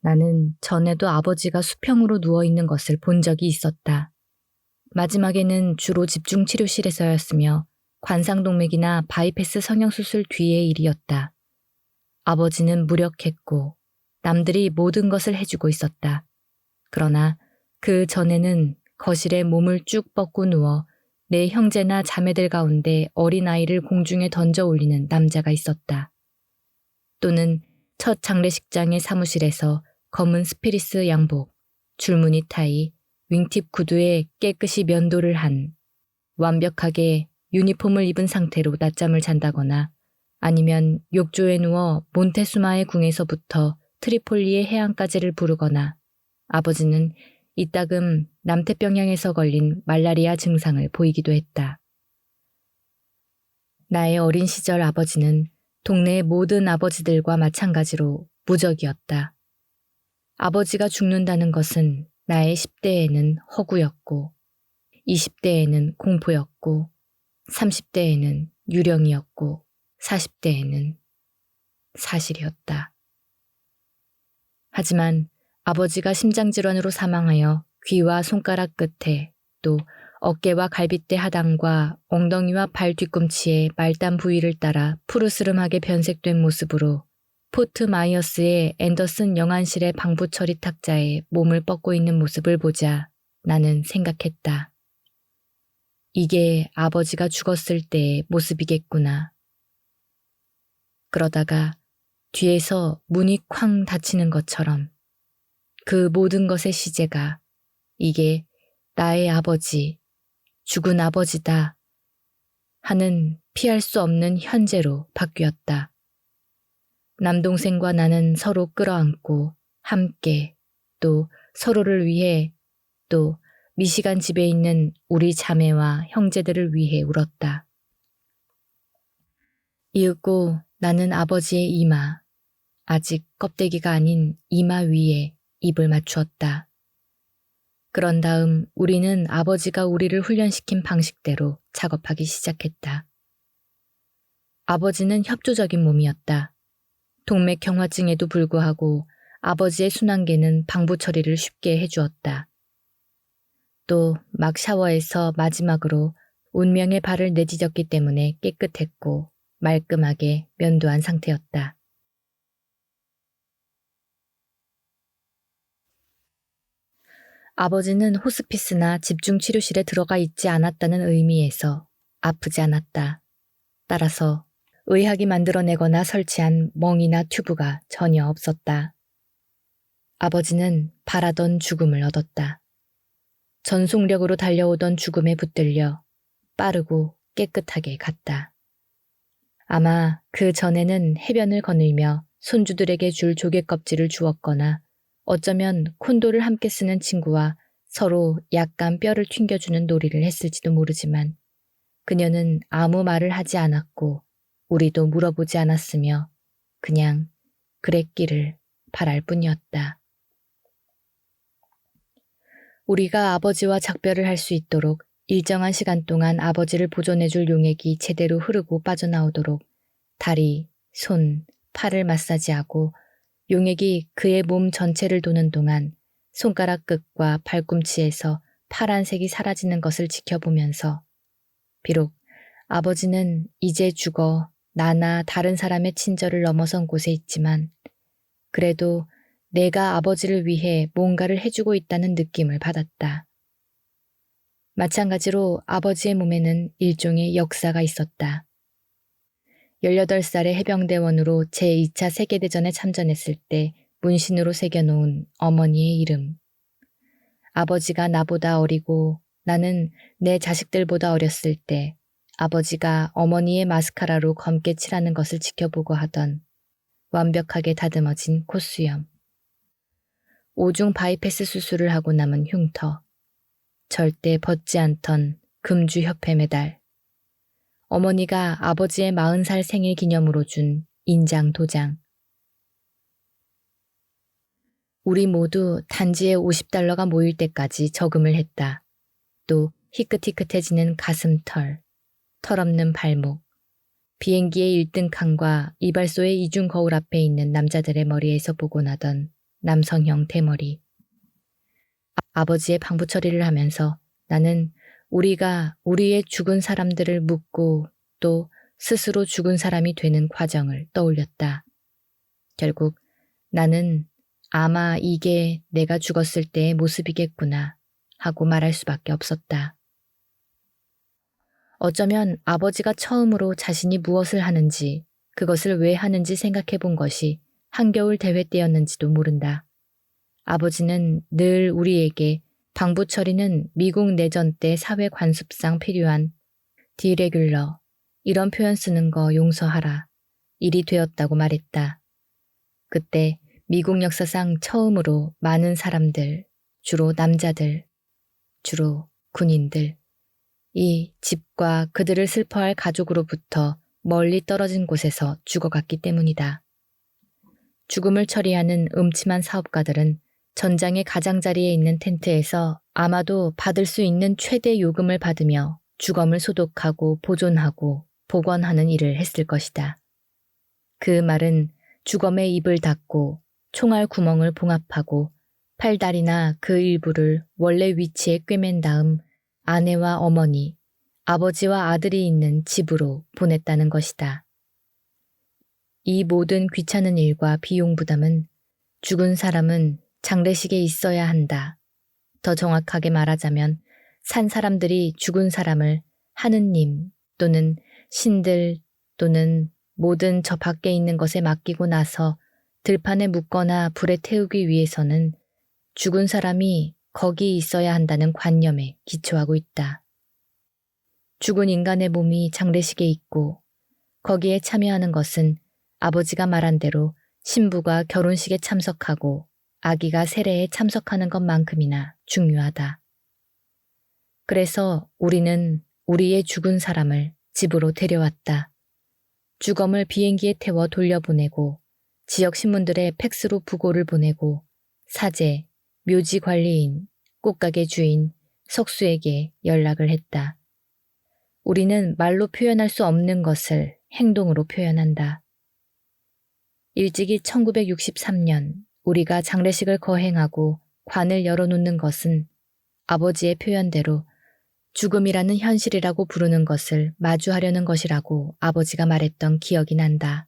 나는 전에도 아버지가 수평으로 누워 있는 것을 본 적이 있었다. 마지막에는 주로 집중 치료실에서였으며 관상동맥이나 바이패스 성형수술 뒤의 일이었다. 아버지는 무력했고 남들이 모든 것을 해주고 있었다. 그러나 그 전에는 거실에 몸을 쭉 뻗고 누워 내 형제나 자매들 가운데 어린아이를 공중에 던져 올리는 남자가 있었다. 또는 첫 장례식장의 사무실에서 검은 스피리스 양복, 줄무늬 타이, 윙팁 구두에 깨끗이 면도를 한 완벽하게 유니폼을 입은 상태로 낮잠을 잔다거나 아니면 욕조에 누워 몬테수마의 궁에서부터 트리폴리의 해안까지를 부르거나 아버지는 이따금 남태평양에서 걸린 말라리아 증상을 보이기도 했다. 나의 어린 시절 아버지는 동네의 모든 아버지들과 마찬가지로 무적이었다. 아버지가 죽는다는 것은 나의 10대에는 허구였고, 20대에는 공포였고, 30대에는 유령이었고, 40대에는 사실이었다. 하지만 아버지가 심장질환으로 사망하여 귀와 손가락 끝에 또 어깨와 갈빗대 하단과 엉덩이와 발 뒤꿈치의 말단 부위를 따라 푸르스름하게 변색된 모습으로 포트 마이어스의 앤더슨 영안실의 방부 처리 탁자에 몸을 뻗고 있는 모습을 보자 나는 생각했다. 이게 아버지가 죽었을 때의 모습이겠구나. 그러다가 뒤에서 문이 쾅 닫히는 것처럼 그 모든 것의 시제가 이게 나의 아버지, 죽은 아버지다 하는 피할 수 없는 현재로 바뀌었다. 남동생과 나는 서로 끌어안고 함께 또 서로를 위해 또 미시간 집에 있는 우리 자매와 형제들을 위해 울었다. 이윽고 나는 아버지의 이마, 아직 껍데기가 아닌 이마 위에 입을 맞추었다. 그런 다음 우리는 아버지가 우리를 훈련시킨 방식대로 작업하기 시작했다. 아버지는 협조적인 몸이었다. 동맥경화증에도 불구하고 아버지의 순환계는 방부 처리를 쉽게 해주었다. 또 막 샤워에서 마지막으로 운명의 발을 내디뎠기 때문에 깨끗했고 말끔하게 면도한 상태였다. 아버지는 호스피스나 집중치료실에 들어가 있지 않았다는 의미에서 아프지 않았다. 따라서 의학이 만들어내거나 설치한 멍이나 튜브가 전혀 없었다. 아버지는 바라던 죽음을 얻었다. 전속력으로 달려오던 죽음에 붙들려 빠르고 깨끗하게 갔다. 아마 그 전에는 해변을 거닐며 손주들에게 줄 조개 껍질을 주었거나 어쩌면 콘도를 함께 쓰는 친구와 서로 약간 뼈를 튕겨주는 놀이를 했을지도 모르지만 그녀는 아무 말을 하지 않았고 우리도 물어보지 않았으며 그냥 그랬기를 바랄 뿐이었다. 우리가 아버지와 작별을 할 수 있도록 일정한 시간 동안 아버지를 보존해줄 용액이 제대로 흐르고 빠져나오도록 다리, 손, 팔을 마사지하고 용액이 그의 몸 전체를 도는 동안 손가락 끝과 발꿈치에서 파란색이 사라지는 것을 지켜보면서 비록 아버지는 이제 죽어 나나 다른 사람의 친절을 넘어선 곳에 있지만 그래도 내가 아버지를 위해 뭔가를 해주고 있다는 느낌을 받았다. 마찬가지로 아버지의 몸에는 일종의 역사가 있었다. 18살의 해병대원으로 제2차 세계대전에 참전했을 때 문신으로 새겨놓은 어머니의 이름. 아버지가 나보다 어리고 나는 내 자식들보다 어렸을 때 아버지가 어머니의 마스카라로 검게 칠하는 것을 지켜보고 하던 완벽하게 다듬어진 콧수염. 오중 바이패스 수술을 하고 남은 흉터. 절대 벗지 않던 금주 협회 메달. 어머니가 아버지의 40살 생일 기념으로 준 인장 도장. 우리 모두 단지에 50달러가 모일 때까지 저금을 했다. 또 희끗희끗해지는 가슴털, 털없는 발목, 비행기의 1등 칸과 이발소의 이중 거울 앞에 있는 남자들의 머리에서 보고 나던 남성형 대머리. 아- 아버지의 방부 처리를 하면서 나는 우리가 우리의 죽은 사람들을 묻고 또 스스로 죽은 사람이 되는 과정을 떠올렸다. 결국 나는 아마 이게 내가 죽었을 때의 모습이겠구나 하고 말할 수밖에 없었다. 어쩌면 아버지가 처음으로 자신이 무엇을 하는지 그것을 왜 하는지 생각해 본 것이 한겨울 대회 때였는지도 모른다. 아버지는 늘 우리에게 방부 처리는 미국 내전 때 사회 관습상 필요한 디레귤러 이런 표현 쓰는 거 용서하라 일이 되었다고 말했다. 그때 미국 역사상 처음으로 많은 사람들, 주로 남자들, 주로 군인들, 이 집과 그들을 슬퍼할 가족으로부터 멀리 떨어진 곳에서 죽어갔기 때문이다. 죽음을 처리하는 음침한 사업가들은 전장의 가장자리에 있는 텐트에서 아마도 받을 수 있는 최대 요금을 받으며 주검을 소독하고 보존하고 복원하는 일을 했을 것이다. 그 말은 주검의 입을 닫고 총알 구멍을 봉합하고 팔다리나 그 일부를 원래 위치에 꿰맨 다음 아내와 어머니, 아버지와 아들이 있는 집으로 보냈다는 것이다. 이 모든 귀찮은 일과 비용 부담은 죽은 사람은 장례식에 있어야 한다. 더 정확하게 말하자면 산 사람들이 죽은 사람을 하느님 또는 신들 또는 모든 저 밖에 있는 것에 맡기고 나서 들판에 묻거나 불에 태우기 위해서는 죽은 사람이 거기 있어야 한다는 관념에 기초하고 있다. 죽은 인간의 몸이 장례식에 있고 거기에 참여하는 것은 아버지가 말한 대로 신부가 결혼식에 참석하고 아기가 세례에 참석하는 것만큼이나 중요하다. 그래서 우리는 우리의 죽은 사람을 집으로 데려왔다. 주검을 비행기에 태워 돌려보내고 지역 신문들의 팩스로 부고를 보내고 사제, 묘지 관리인, 꽃가게 주인, 석수에게 연락을 했다. 우리는 말로 표현할 수 없는 것을 행동으로 표현한다. 일찍이 1963년 우리가 장례식을 거행하고 관을 열어놓는 것은 아버지의 표현대로 죽음이라는 현실이라고 부르는 것을 마주하려는 것이라고 아버지가 말했던 기억이 난다.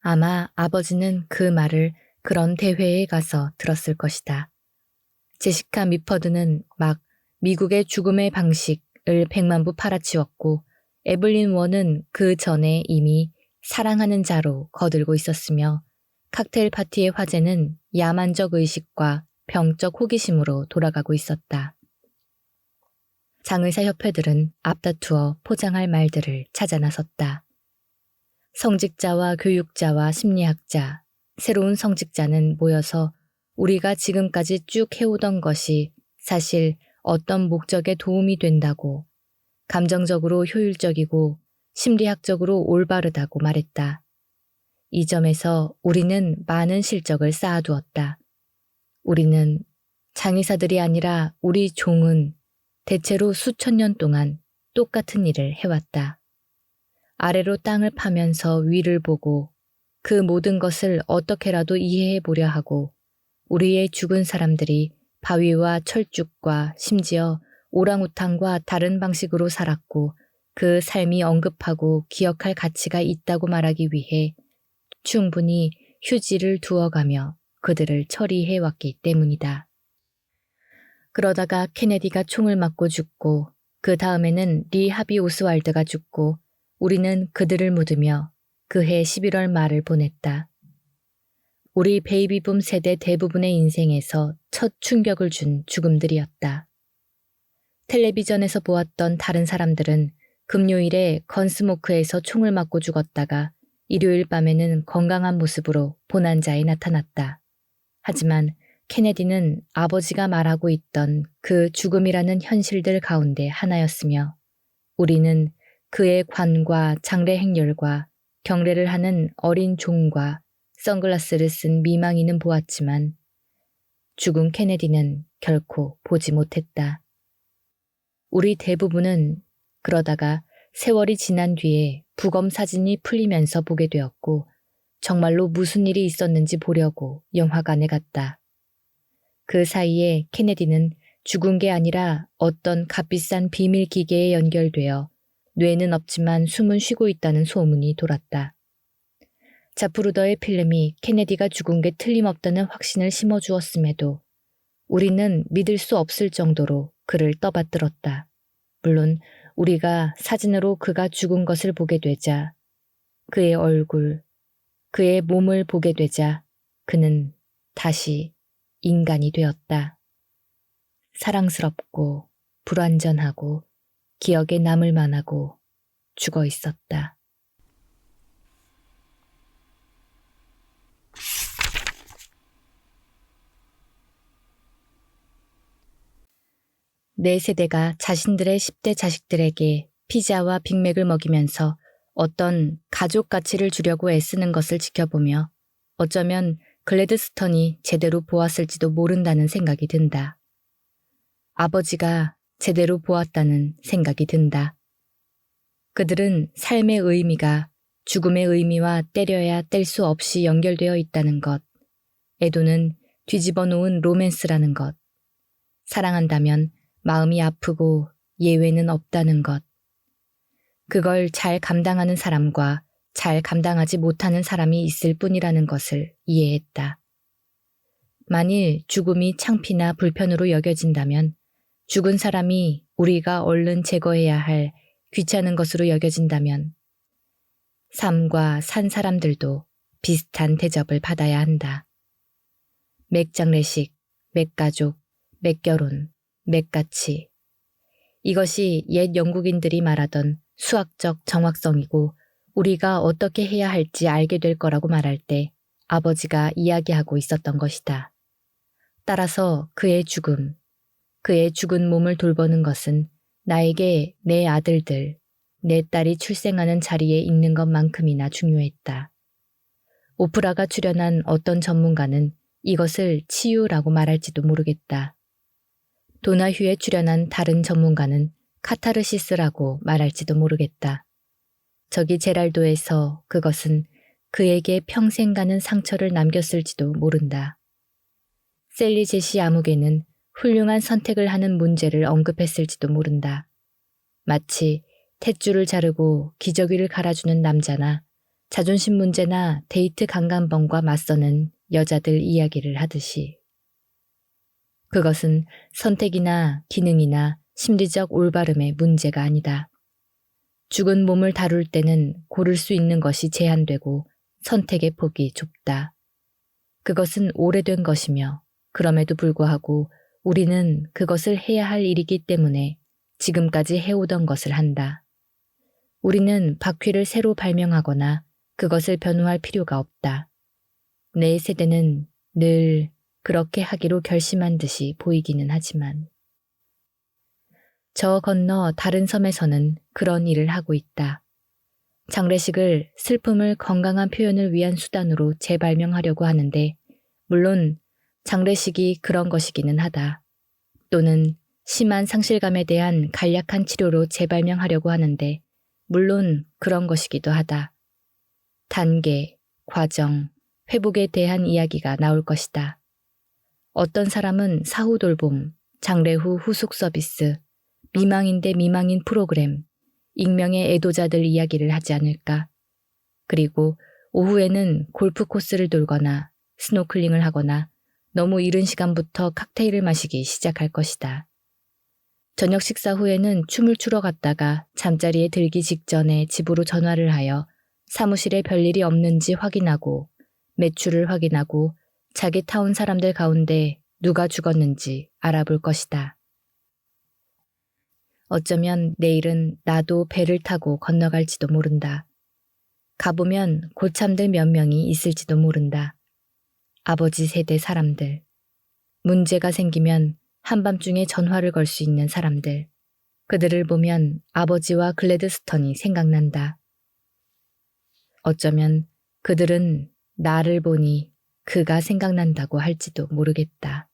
아마 아버지는 그 말을 그런 대회에 가서 들었을 것이다. 제시카 미퍼드는 막 미국의 죽음의 방식 을 백만 부 팔아치웠고 에블린 원은 그 전에 이미 사랑하는 자로 거들고 있었으며 칵테일 파티의 화제는 야만적 의식과 병적 호기심으로 돌아가고 있었다. 장의사 협회들은 앞다투어 포장할 말들을 찾아 나섰다. 성직자와 교육자와 심리학자, 새로운 성직자는 모여서 우리가 지금까지 쭉 해오던 것이 사실 어떤 목적에 도움이 된다고 감정적으로 효율적이고 심리학적으로 올바르다고 말했다. 이 점에서 우리는 많은 실적을 쌓아두었다. 우리는 장의사들이 아니라 우리 종은 대체로 수천 년 동안 똑같은 일을 해왔다. 아래로 땅을 파면서 위를 보고 그 모든 것을 어떻게라도 이해해 보려 하고 우리의 죽은 사람들이 바위와 철쭉과 심지어 오랑우탄과 다른 방식으로 살았고 그 삶이 언급하고 기억할 가치가 있다고 말하기 위해 충분히 휴지를 두어가며 그들을 처리해 왔기 때문이다. 그러다가 케네디가 총을 맞고 죽고 그 다음에는 리 하비 오스왈드가 죽고 우리는 그들을 묻으며 그해 11월 말을 보냈다. 우리 베이비붐 세대 대부분의 인생에서 첫 충격을 준 죽음들이었다. 텔레비전에서 보았던 다른 사람들은 금요일에 건스모크에서 총을 맞고 죽었다가 일요일 밤에는 건강한 모습으로 보난자에 나타났다. 하지만 케네디는 아버지가 말하고 있던 그 죽음이라는 현실들 가운데 하나였으며 우리는 그의 관과 장례 행렬과 경례를 하는 어린 종과 선글라스를 쓴 미망이는 보았지만 죽은 케네디는 결코 보지 못했다. 우리 대부분은 그러다가 세월이 지난 뒤에 부검 사진이 풀리면서 보게 되었고 정말로 무슨 일이 있었는지 보려고 영화관에 갔다. 그 사이에 케네디는 죽은 게 아니라 어떤 값비싼 비밀 기계에 연결되어 뇌는 없지만 숨은 쉬고 있다는 소문이 돌았다. 자프루더의 필름이 케네디가 죽은 게 틀림없다는 확신을 심어주었음에도 우리는 믿을 수 없을 정도로 그를 떠받들었다. 물론 우리가 사진으로 그가 죽은 것을 보게 되자 그의 얼굴, 그의 몸을 보게 되자 그는 다시 인간이 되었다. 사랑스럽고 불완전하고 기억에 남을 만하고 죽어 있었다. 네 세대가 자신들의 10대 자식들에게 피자와 빅맥을 먹이면서 어떤 가족 가치를 주려고 애쓰는 것을 지켜보며 어쩌면 글래드스턴이 제대로 보았을지도 모른다는 생각이 든다. 아버지가 제대로 보았다는 생각이 든다. 그들은 삶의 의미가 죽음의 의미와 때려야 뗄 수 없이 연결되어 있다는 것, 에도는 뒤집어 놓은 로맨스라는 것, 사랑한다면 마음이 아프고 예외는 없다는 것. 그걸 잘 감당하는 사람과 잘 감당하지 못하는 사람이 있을 뿐이라는 것을 이해했다. 만일 죽음이 창피나 불편으로 여겨진다면 죽은 사람이 우리가 얼른 제거해야 할 귀찮은 것으로 여겨진다면 삶과 산 사람들도 비슷한 대접을 받아야 한다. 맥장례식, 맥가족, 맥결혼, 맥가치. 이것이 옛 영국인들이 말하던 수학적 정확성이고 우리가 어떻게 해야 할지 알게 될 거라고 말할 때 아버지가 이야기하고 있었던 것이다. 따라서 그의 죽음, 그의 죽은 몸을 돌보는 것은 나에게 내 아들들, 내 딸이 출생하는 자리에 있는 것만큼이나 중요했다. 오프라가 출연한 어떤 전문가는 이것을 치유라고 말할지도 모르겠다. 도나휴에 출연한 다른 전문가는 카타르시스라고 말할지도 모르겠다. 저기 제랄도에서 그것은 그에게 평생 가는 상처를 남겼을지도 모른다. 셀리 제시 아무개는 훌륭한 선택을 하는 문제를 언급했을지도 모른다. 마치 탯줄을 자르고 기저귀를 갈아주는 남자나 자존심 문제나 데이트 강간범과 맞서는 여자들 이야기를 하듯이. 그것은 선택이나 기능이나 심리적 올바름의 문제가 아니다. 죽은 몸을 다룰 때는 고를 수 있는 것이 제한되고 선택의 폭이 좁다. 그것은 오래된 것이며 그럼에도 불구하고 우리는 그것을 해야 할 일이기 때문에 지금까지 해오던 것을 한다. 우리는 바퀴를 새로 발명하거나 그것을 변호할 필요가 없다. 내 세대는 늘 그렇게 하기로 결심한 듯이 보이기는 하지만 저 건너 다른 섬에서는 그런 일을 하고 있다. 장례식을 슬픔을 건강한 표현을 위한 수단으로 재발명하려고 하는데 물론 장례식이 그런 것이기는 하다. 또는 심한 상실감에 대한 간략한 치료로 재발명하려고 하는데 물론 그런 것이기도 하다. 단계, 과정, 회복에 대한 이야기가 나올 것이다. 어떤 사람은 사후 돌봄, 장례 후 후속 서비스, 미망인 대 미망인 프로그램, 익명의 애도자들 이야기를 하지 않을까. 그리고 오후에는 골프 코스를 돌거나 스노클링을 하거나 너무 이른 시간부터 칵테일을 마시기 시작할 것이다. 저녁 식사 후에는 춤을 추러 갔다가 잠자리에 들기 직전에 집으로 전화를 하여 사무실에 별일이 없는지 확인하고 매출을 확인하고 자기 타운 사람들 가운데 누가 죽었는지 알아볼 것이다. 어쩌면 내일은 나도 배를 타고 건너갈지도 모른다. 가보면 고참들 몇 명이 있을지도 모른다. 아버지 세대 사람들. 문제가 생기면 한밤중에 전화를 걸 수 있는 사람들. 그들을 보면 아버지와 글래드스턴이 생각난다. 어쩌면 그들은 나를 보니 그가 생각난다고 할지도 모르겠다.